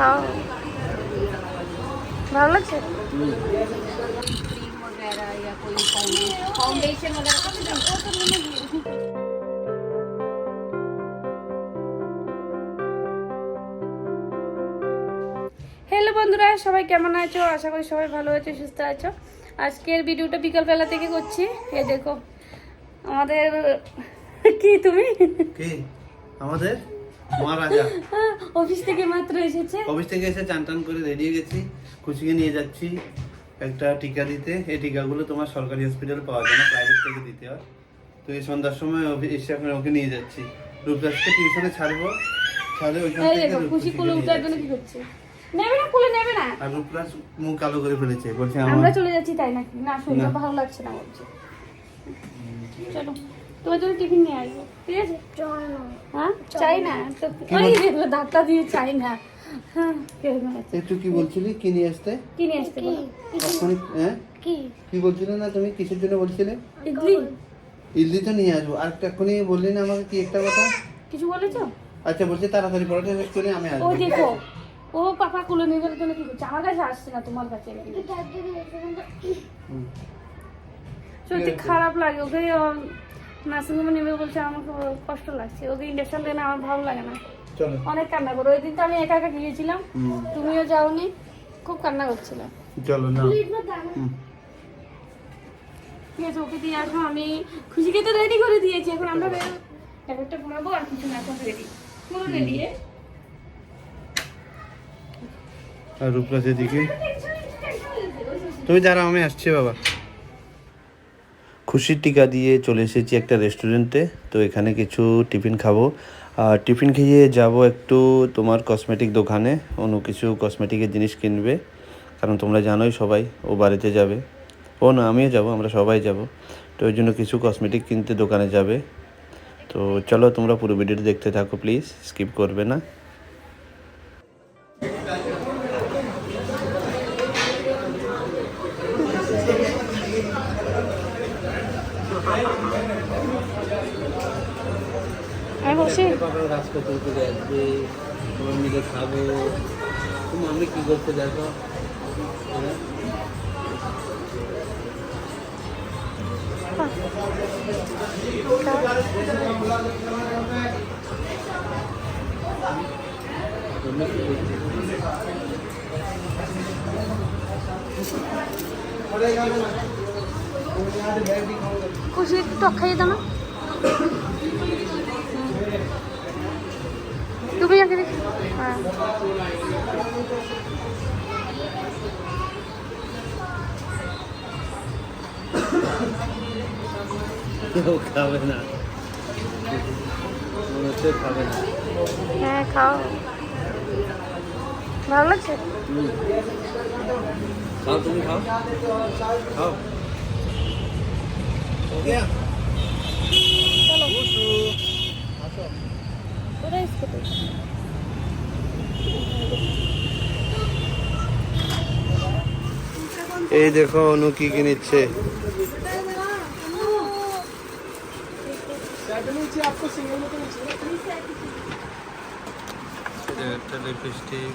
খাও। ভালো লাগছে? হ্যালো বন্ধুরা সবাই কেমন আছো? আশা করি সবাই ভালো আছো সুস্থ আছো। আজকের ভিডিওটা বিকালবেলা থেকে করছি। এ দেখো আমাদের কি তুমি? কি? আমাদের? মহারাজা অফিস থেকে মাত্র এসেছে। অফিস থেকে এসে চান টান করে রেডি হয়ে গেছি। খুশিকে নিয়ে যাচ্ছি একটা টিকা দিতে। এই টিকাগুলো তোমার সরকারি হসপিটালে পাওয়া যায় না প্রাইভেট থেকে দিতে হয়। তো এই সন্ধ্যার সময় এসে এখন ওকে নিয়ে যাচ্ছি। রূপদাসকে টিউশনে ছাড়বো। ছাড়ে ওইখান থেকে খুশি কুলে উঠার জন্য কি করছে? নেবে না কুলে নেবে না। আর রূপদাস মুখ কালো করে ফেলেছে বলছে আমরা চলে যাচ্ছি তাই নাকি? না শুনতে ভালো লাগছে না বলছে। চলো। তোমার জন্য টিফিন নিয়ে আসব ঠিক আছে? হ্যাঁ? চাই না তো ওই ধাক্কা দিয়ে চাই না। হ্যাঁ একটু কি বলছিলি? কি নিয়ে আসতে? কি নিয়ে আসতে হ্যাঁ? কি? কি বলছিলে না তুমি? কিসের জন্য বলছিলে? ইডলি। ইডলি তো নিয়ে আসব। আর একটা এক্ষুনি বললি না আমাকে কি একটা কথা? কিছু বলেছ? আচ্ছা বলছি তাড়াতাড়ি পড়াটা শেষ করে আমি ও দেখো ও পাপা কুলে নিয়ে যাওয়ার জন্য কি করছে? আমার কাছে আসছে না তোমার কাছে সত্যি খারাপ লাগে ওকে নার্সিং হোমে নেবে বলছে আমাকে কষ্ট লাগছে। ওকে ইন্ডাকশন দেয় না আমার ভালো লাগে না। চলো। অনেক কান্না করো। ওই দিন তো আমি একা একা গিয়েছিলাম। তুমিও যাওনি খুব কান্না করছিল। চলো না। ঠিক আছে ওকে দিয়ে আসো আমি খুশিকে তো রেডি করে দিয়েছি। এখন আমরা বেরো ব্যাপারটা ঘুমাবো আর কিছু না এখন রেডি পুরো রেডি আর রূপরাজ এদিকে? তুমি দাঁড়াও আমি আসছি বাবা। খুশির টিকা দিয়ে চলে এসেছি একটা রেস্টুরেন্টে তো এখানে কিছু টিফিন খাব। আর টিফিন খেয়ে যাব একটু তোমার কসমেটিক দোকানে। অন্য কিছু কসমেটিকের জিনিস কিনবে। কারণ তোমরা জানোই সবাই, ও বাড়িতে যাবে। ও না, আমিও যাব, আমরা সবাই যাব। তো ওই জন্য কিছু কসমেটিক কিনতে দোকানে যাবে। তো চলো তোমরা পুরো ভিডিওটি দেখতে থাকো প্লিজ স্কিপ করবে না। মিলে খাব তুমি আমি কি করতে দেখো হ্যাঁ? তুমি কি করতে? তুমি আগে দেখি হ্যাঁ কেউ খাবে না মনে হচ্ছে খাবে না হ্যাঁ খাও ভালো লাগছে হুম। খাও তুমি খাও খাও চলো কোথায় স্কুটি এই দেখো অনু কি কি নিচ্ছে একটা লিপস্টিক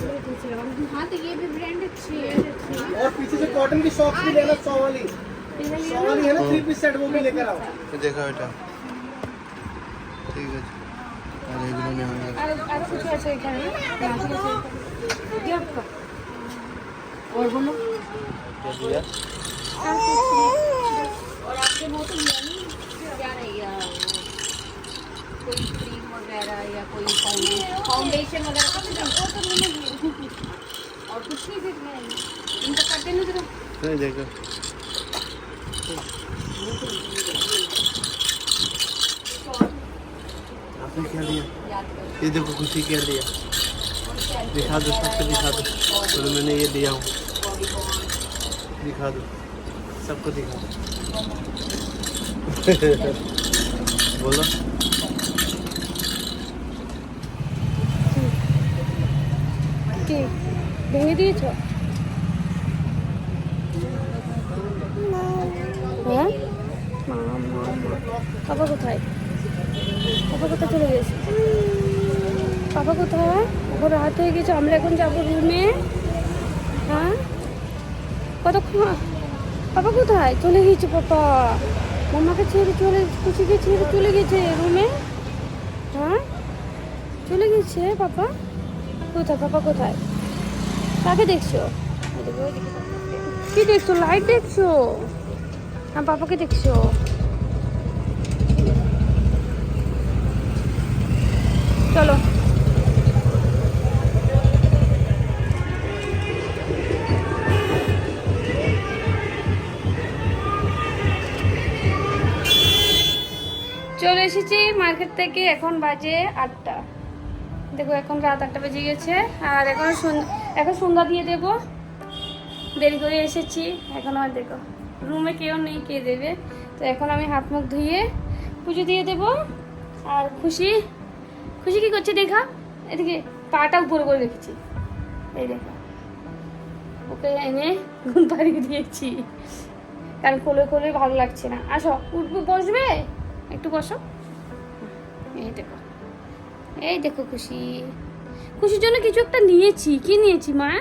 हाँ तो ये भी ब्रांड अच्छी है और पीछे से कॉटन की शॉप भी लेना सौ वाली सौ वाली है ना थ्री पीस सेट वो भी लेकर आओ। देखा बेटा। ठीक है अरे इन्होंने अरे कुछ ऐसे ही करें हाँ, क्या आपका। और बोलो। क्या दिया हाँ, और आपके मुँह तो यानी क्या रही है कोई वगैरह या कोई फाउंडेशन वगैरह का तो और कुछ नहीं रहे इनका करते नहीं जरा नहीं देखो। आपने क्या लिया? ये देखो खुशी क्या लिया? दिखा दो सबको दिखा दो। चलो मैंने ये लिया हूँ। दिखा दो। सबको दिखा दो। बोलो। কি? ভেঙে দিয়েছ? হ্যাঁ। পাপা কোথায়? পাপা কোথায় চলে গেছে? পাপা কোথায়? এখন রাত হয়ে গেছে, আমরা এখন যাব রুমে হ্যাঁ কতক্ষণ? পাপা কোথায়? চলে গেছে পাপা। মামাকে ছেড়ে চলে খুশিকে ছেড়ে চলে গেছে রুমে হ্যাঁ চলে গেছে পাপা। কোথায়? পাপা কোথায়? কাকে দেখছ? কি দেখছ? লাইট দেখছ? হ্যাঁ পাপাকে দেখছ। চলো। চলে এসেছি মার্কেট থেকে, এখন বাজে আটটা। দেখো, এখন রাত আটটা বেজে গেছে, আর এখন এখন সন্ধ্যা দিয়ে দেব। দেরি করে এসেছি, এখন আর দেখো, রুমে কেউ নেই, কে দেবে? তো এখন আমি হাত মুখ ধুয়ে পুজো দিয়ে দেব, আর খুশি খুশি কি করছে দেখা? এদিকে পাটা উপরে করে রেখেছি। এই দেখো, ওকে এনে ঘুম পাড়িয়ে দিয়েছি। কারণ কোলে কোলে ভালো লাগছে না। আসো উঠবো বসবে? একটু বসো। এই দেখো। এই দেখো খুশি। খুশির জন্য কিছু একটা নিয়েছি। কি নিয়েছি, মা?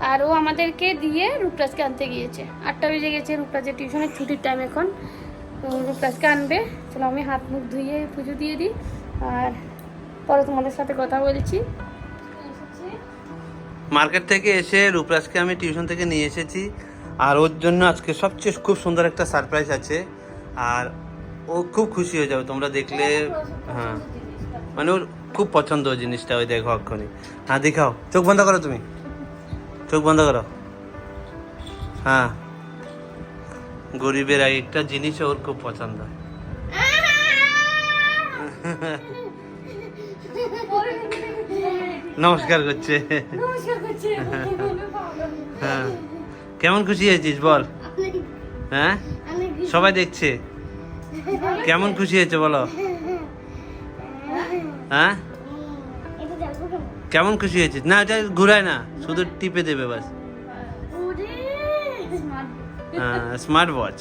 আর ও আমাদেরকে দিয়ে রূপরাজকে আনতে গিয়েছে। আটটা বেজে গেছে, রূপরাজের টিউশনের ছুটির টাইম এখন। রূপরাজকে আনবে। চলো আমি হাত মুখ ধুয়ে পুজো দিয়ে দিই। আর পরে তোমাদের সাথে কথা বলছি। মার্কেট থেকে এসে রূপরাজকে আমি টিউশন থেকে নিয়ে এসেছি। আর ওর জন্য আজকে সবচেয়ে খুব সুন্দর একটা সারপ্রাইজ আছে। আর ও খুব খুশি হয়ে যাবে। তোমরা দেখলে হ্যাঁ। মানে ওর খুব পছন্দ ওই জিনিসটা ওই দেখো অক্ষণি। হ্যাঁ দেখাও। চোখ বন্ধ করো তুমি। চোখ বন্ধ করো। হ্যাঁ। গরিবের একটা জিনিস ওর খুব পছন্দ। নমস্কার করছে। হ্যাঁ। কেমন খুশি হয়েছিস বল? হ্যাঁ? সবাই দেখছে। কেমন খুশি হয়েছে বলো? হ্যাঁ? কেমন খুশি হয়েছিস? না এটা ঘুরায় না শুধু টিপে দেবে বাস। হ্যাঁ স্মার্ট ওয়াচ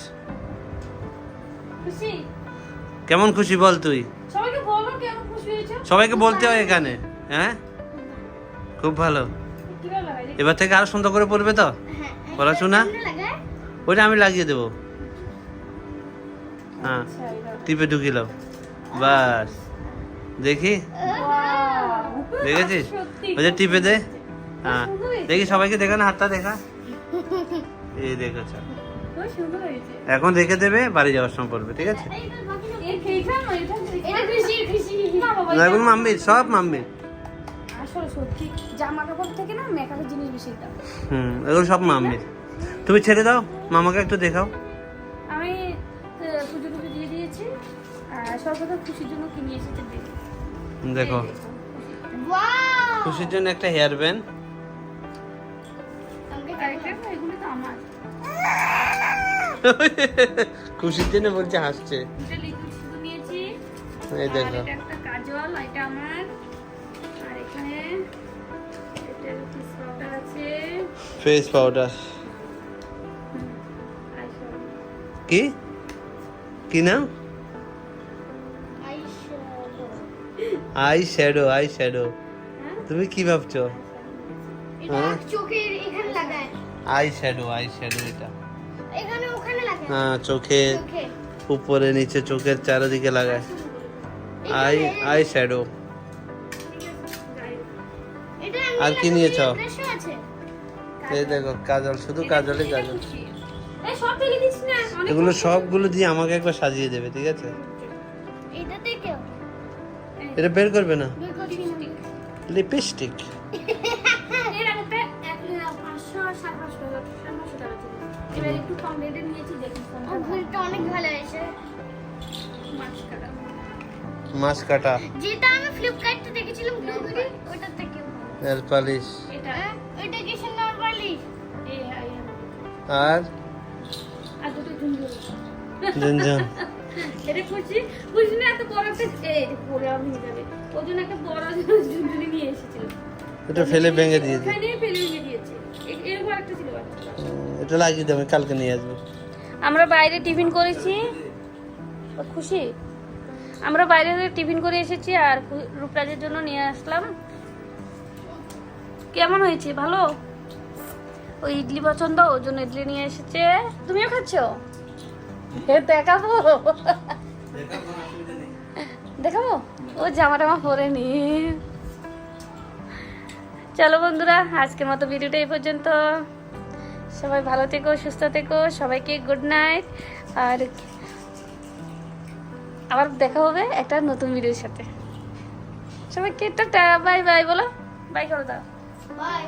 কেমন খুশি বল তুই? সবাইকে বলো কেমন খুশি হয়েছো? সবাইকে বলতে হয় এখানে হ্যাঁ? খুব ভালো। এবার থেকে আরও সুন্দর করে পড়বে তো? পড়াশোনা? ওইটা আমি লাগিয়ে দেবো। হ্যাঁ আচ্ছা। টিপে ঢুকিলাম বাস। দেখি! দেখেছিস? ওই যে টিপে দে। হ্যাঁ। দেখি সবাইকে দেখা না হাতটা দেখা? এই দেখেছ খুব সুন্দর হয়েছে। এখন রেখে দেবে বাড়ি যাওয়ার সময় পড়বে ঠিক আছে? এর খেয়েছো না এটা এটা খুশি খুশি না বাবা না, এগুলো মাম্মির সব মাম্মির হুম এগুলো সব মাম্মির তুমি ছেড়ে দাও মামাকে একটু দেখাও। আমি পুজো দিয়ে দিয়েছি আর সর্বদা খুশির জন্য কিনে এসেছে দেখি। খুশির জন্য একটা হেয়ার ব্যান্ড খুশির জন্য বলছে হাসছে। এই দেখো। এটা কাজল এটা আমার। আর এখানে পাউডার ফেস পাউডার কি? কি নাম? Eye shadow eye shadow? তুমি কি ভাবছ? হ্যাঁ? চোখের এখানে লাগায়। আই শ্যাডো আই শ্যাডো এটা। এখানে ওখানে লাগায় হ্যাঁ চোখে। উপরে নিচে চোখের চারিদিকে লাগায়। আই আই শ্যাডো আর কি নিয়েছ? এই দেখো কাজল শুধু কাজলে কাজল। এগুলো সবগুলো দিয়ে আমাকে একবার সাজিয়ে দেবে ঠিক আছে? এটা থেকেও এটা বের করবে না। লিপস্টিক। মাছ কাটা। যেটা আমি ফ্লিপকার্টে দেখেছিলাম ঘুড়ি ওটা থেকে। ভালো। পালিশ এটা। হ্যাঁ, আর? আর দুটো ঝুমঝুম ঝুনঝুন। এটা খুশি খুশি না এত বড় একটা এই পরে আমি যাবে ওই জন্য একটা বড় ঝুমঝুনি নিয়ে এসেছিল। এটা ফেলে ভেঙে দিয়েছি ওখানে ফেলে দিয়ে দিয়েছে। এরকম একটা ছিল। এটা লাগিয়ে দেবে কালকে নিয়ে আসব। আমরা বাইরে টিফিন করেছি। খুশি? আমরা বাইরে টিফিন করে এসেছি আর রূপরাজের জন্য নিয়ে আসলাম। কেমন হয়েছে? ভালো? ওই ইডলি পছন্দ ওর জন্য ইডলি নিয়ে এসেছে। তুমিও খাচ্ছ? দেখাবো। দেখাবো? ও জামা টামা পরে নি। চলো বন্ধুরা, আজকের মতো ভিডিওটা এই পর্যন্ত। সবাই ভালো থেকো, সুস্থ থেকো, সবাইকে গুড নাইট আর আবার দেখা হবে একটা নতুন ভিডিওর সাথে। সবাইকে টাটা বাই বাই বলো। বাই করে দাও। বাই